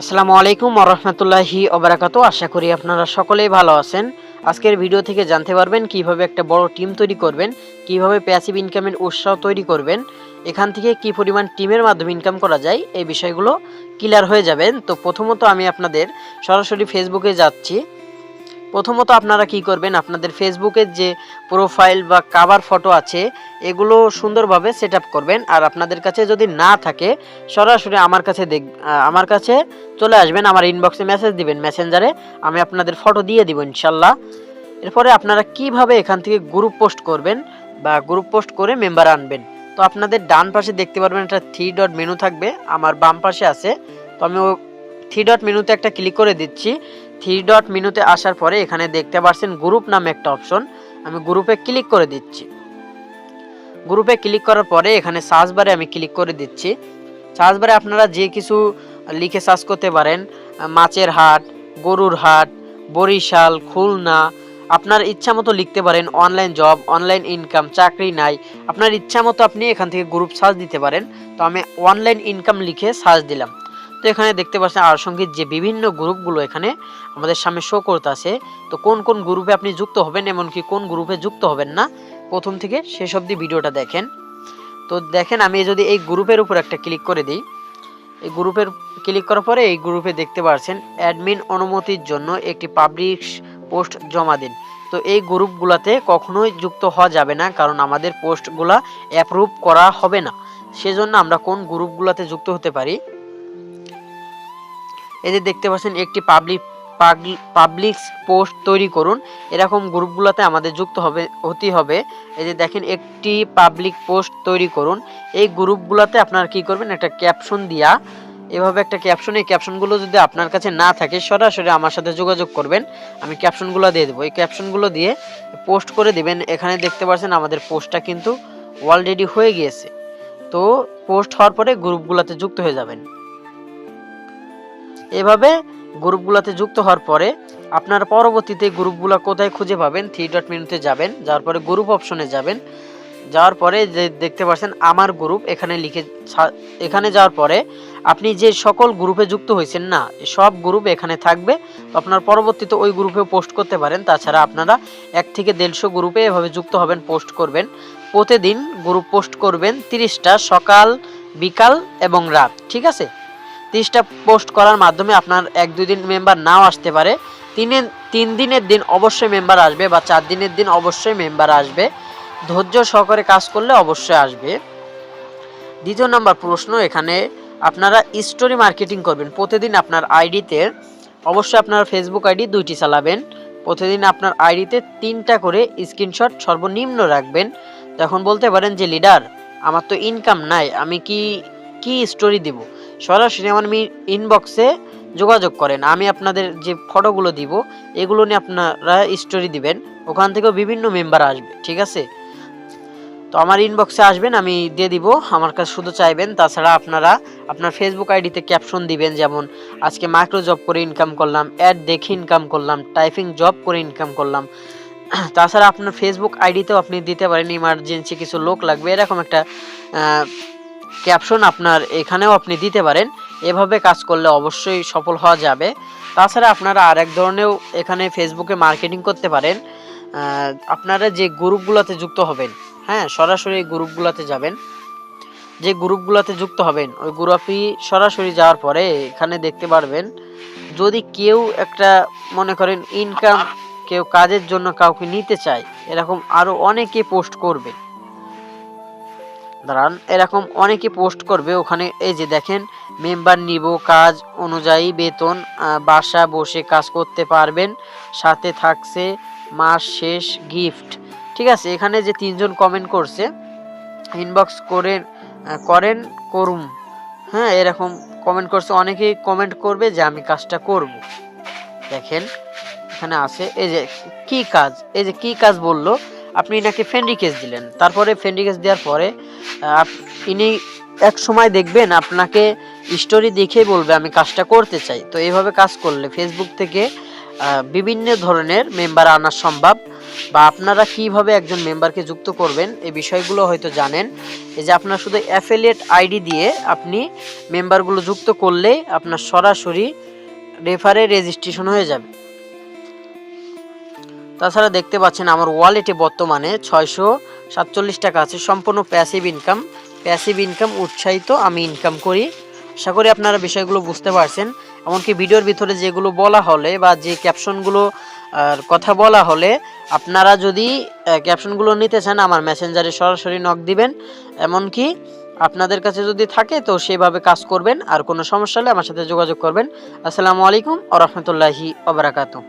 আসসালামু আলাইকুম রহমতুল্লাহি অবরাকাত আশা করি আপনারা সকলেই ভালো আছেন। আজকের ভিডিও থেকে জানতে পারবেন কীভাবে একটা বড় টিম তৈরি করবেন, কীভাবে প্যাসিভ ইনকামের উৎসাহ তৈরি করবেন, এখান থেকে কি পরিমাণ টিমের মাধ্যমে ইনকাম করা যায়, এই বিষয়গুলো ক্লিয়ার হয়ে যাবেন। তো প্রথমত আমি আপনাদের সরাসরি ফেসবুকে যাচ্ছি। প্রথমত আপনারা কি করবেন, আপনাদের ফেসবুকের যে প্রোফাইল বা কাভার ফটো আছে, এগুলো সুন্দরভাবে সেট করবেন। আর আপনাদের কাছে যদি না থাকে, সরাসরি আমার কাছে দেখ আমার কাছে চলে আসবেন, আমার ইনবক্সে মেসেজ দিবেন মেসেঞ্জারে আমি আপনাদের ফটো দিয়ে দিব ইনশাল্লাহ। এরপরে আপনারা কীভাবে এখান থেকে গ্রুপ পোস্ট করবেন বা গ্রুপ পোস্ট করে মেম্বার আনবেন? তো আপনাদের ডান পাশে দেখতে পারবেন একটা থ্রি ডট মেনু থাকবে, আমার বাম পাশে আছে। তো আমি ও থ্রি ডট মেনুতে একটা ক্লিক করে দিচ্ছি। থ্রি ডট মেনুতে আসার পরে এখানে দেখতে পাচ্ছেন গ্রুপ নামে একটা অপশন আমি গ্রুপে ক্লিক করে দিচ্ছি। গ্রুপে ক্লিক করার পরে এখানে সার্চ বারে আমি ক্লিক করে দিচ্ছি। সার্চ বারে আপনারা যে কিছু লিখে সার্চ করতে পারেন, মাছের হাট, গরুর হাট, বরিশাল, খুলনা, আপনার ইচ্ছা মতো লিখতে পারেন অনলাইন জব অনলাইন ইনকাম চাকরি নাই, আপনার ইচ্ছা মতো আপনি এখান থেকে গ্রুপ সার্চ দিতে পারেন। তো আমি অনলাইন ইনকাম লিখে সার্চ দিলাম। তো এখানে দেখতে পাচ্ছেন আর সংগীত যে বিভিন্ন গ্রুপগুলো এখানে আমাদের সামনে শো করতেছে তো কোন কোন গ্রুপে আপনি যুক্ত হবেন এমনকি কোন গ্রুপে যুক্ত হবেন না, প্রথম থেকে শেষ অবধি ভিডিওটা দেখেন। তো দেখেন আমি যদি এই গ্রুপের উপর একটা ক্লিক করে দিই, এই গ্রুপের ক্লিক করার পরে এই গ্রুপে দেখতে পাচ্ছেন অ্যাডমিন অনুমতির জন্য একটি পাবলিক পোস্ট জমা দিন। তো এই গ্রুপগুলোতে কখনোই যুক্ত হওয়া যাবে না, কারণ আমাদের পোস্টগুলা অ্যাপ্রুভ করা হবে না। সেজন্য আমরা কোন গ্রুপগুলোতে যুক্ত হতে পারি এই যে দেখতে পাচ্ছেন, একটি পাবলিক পাবলিক পোস্ট তৈরি করুন। এরকম গ্রুপগুলোতে আমাদের যুক্ত হবে হতে হবে। এই যে দেখেন, একটি পাবলিক পোস্ট তৈরি করুন। এই গ্রুপগুলোতে আপনারা কি করবেন, একটা ক্যাপশন দিয়া, এভাবে একটা ক্যাপশন এই ক্যাপশনগুলো যদি আপনার কাছে না থাকে, সরাসরি আমার সাথে যোগাযোগ করবেন। আমি ক্যাপশনগুলো দিয়ে দেবো। এই ক্যাপশনগুলো দিয়ে পোস্ট করে দিবেন। এখানে দেখতে পাচ্ছেন, আমাদের পোস্টটা কিন্তু অলরেডি হয়ে গিয়েছে। তো পোস্ট হওয়ার পরে গ্রুপগুলোতে যুক্ত হয়ে যাবেন। এভাবে গ্রুপগুলোতে যুক্ত হওয়ার পরে আপনার পরবর্তীতে গ্রুপগুলো কোথায় খুঁজে পাবেন থ্রি ডট মেনুতে যাবেন, যাওয়ার পরে গ্রুপ অপশনে যাবেন, যাওয়ার পরে যে দেখতে পাচ্ছেন আমার গ্রুপ এখানে লিখে এখানে যাওয়ার পরে আপনি যে সকল গ্রুপে যুক্ত হয়েছেন না, সব গ্রুপ এখানে থাকবে আপনার পরবর্তীতে ওই গ্রুপে পোস্ট করতে পারেন, তাছাড়া আপনারা এক থেকে দেড়শো গ্রুপে এভাবে যুক্ত হবেন পোস্ট করবেন। প্রতিদিন গ্রুপ পোস্ট করবেন তিরিশটা সকাল, বিকাল এবং রাত, ঠিক আছে? তিরিশটা পোস্ট করার মাধ্যমে আপনার এক, দুই দিন মেম্বার নাও আসতে পারে। তিনে, তিন দিনের দিন অবশ্যই মেম্বার আসবে বা চার দিনের দিন অবশ্যই মেম্বার আসবে। ধৈর্য সহকারে কাজ করলে অবশ্যই আসবে। দ্বিতীয় নম্বর প্রশ্ন এখানে, আপনারা স্টোরি মার্কেটিং করবেন। প্রতিদিন আপনার আইডিতে অবশ্যই আপনার ফেসবুক আইডি দুইটি চালাবেন। প্রতিদিন আপনার আইডিতে তিনটা করে স্ক্রিনশট সর্বনিম্ন রাখবেন। তখন বলতে পারেন যে লিডার আমার তো ইনকাম নাই, আমি কি কি স্টোরি দিব? সরাসরি আমার ইনবক্সে যোগাযোগ করেন। আমি আপনাদের যে ফটোগুলো দিব, এগুলো নিয়ে আপনারা স্টোরি দিবেন। ওখান থেকেও বিভিন্ন মেম্বার আসবে, ঠিক আছে? তো আমার ইনবক্সে আসবেন, আমি দিয়ে দিব। আমার কাছে শুধু চাইবেন, তাছাড়া আপনারা আপনার ফেসবুক আইডিতে ক্যাপশন দিবেন, যেমন, আজকে মাইক্রো জব করে ইনকাম করলাম অ্যাড দেখে ইনকাম করলাম টাইপিং জব করে ইনকাম করলাম। তাছাড়া আপনার ফেসবুক আইডিতেও আপনি দিতে পারেন ইমার্জেন্সি কিছু লোক লাগবে। এরকম একটা ক্যাপশন আপনার এখানেও আপনি দিতে পারেন। এভাবে কাজ করলে অবশ্যই সফল হওয়া যাবে। তাছাড়া আপনারা আরেক ধরনেরও এখানে ফেসবুকে মার্কেটিং করতে পারেন। আপনারা যে গ্রুপগুলোতে যুক্ত হবেন হ্যাঁ সরাসরি গ্রুপগুলোতে যাবেন। যে গ্রুপগুলোতে যুক্ত হবেন, ওই গ্রুপে সরাসরি যাওয়ার পরে এখানে দেখতে পারবেন, যদি কেউ একটা, মনে করেন ইনকাম কেউ কাজের জন্য কাউকে নিতে চায়, এরকম আরও অনেকে পোস্ট করবে। দাঁড়ান, এরকম অনেকে পোস্ট করবে ওখানে, এই যে দেখেন মেম্বার নিব, কাজ অনুযায়ী বেতন বাসা বসে কাজ করতে পারবেন, সাথে থাকছে মাস শেষ গিফট ঠিক আছে? এখানে যে তিনজন কমেন্ট করছে ইনবক্স করে করেন, করুম হ্যাঁ এরকম কমেন্ট করছে, অনেকেই কমেন্ট করবে যে আমি কাজটা করব। দেখেন, এখানে আছে, এই যে কি কাজ, এই যে কি কাজ বলল, আপনি নাকি ফ্রেন্ড রিকোয়েস্ট দিলেন, তারপরে ফ্রেন্ড রিকোয়েস্ট দেওয়ার পরে ইনি এক সময় দেখবেন আপনাকে স্টোরি দেখে বলবে, আমি কাজটা করতে চাই। তো এইভাবে কাজ করলে ফেসবুক থেকে বিভিন্ন ধরনের মেম্বার আনা সম্ভব। বা আপনারা কীভাবে একজন মেম্বারকে যুক্ত করবেন এই বিষয়গুলো হয়তো জানেন। এই যে আপনার শুধু অ্যাফিলিয়েট আইডি দিয়ে আপনি মেম্বারগুলো যুক্ত করলেই আপনার সরাসরি রেফারে রেজিস্ট্রেশন হয়ে যাবে। তাছাড়া দেখতে পাচ্ছেন আমার ওয়ালেটে বর্তমানে ছয়শো সাতচল্লিশ টাকা আছে। সম্পূর্ণ প্যাসিভ ইনকাম প্যাসিভ ইনকাম উৎসাহিত, আমি ইনকাম করি। আশা করি আপনারা বিষয়গুলো বুঝতে পারছেন। এমনকি ভিডিওর ভিতরে যেগুলো বলা হলে বা যে ক্যাপশনগুলো কথা বলা হলে, আপনারা যদি ক্যাপশনগুলো নিতে চান, আমার মেসেঞ্জারে সরাসরি নক দিবেন। এমনকি আপনাদের কাছে যদি থাকে, তো সেভাবে কাজ করবেন। আর কোনো সমস্যা হলে আমার সাথে যোগাযোগ করবেন। আসসালামু আলাইকুম আ রহমতুল্লাহি আবরাকাতু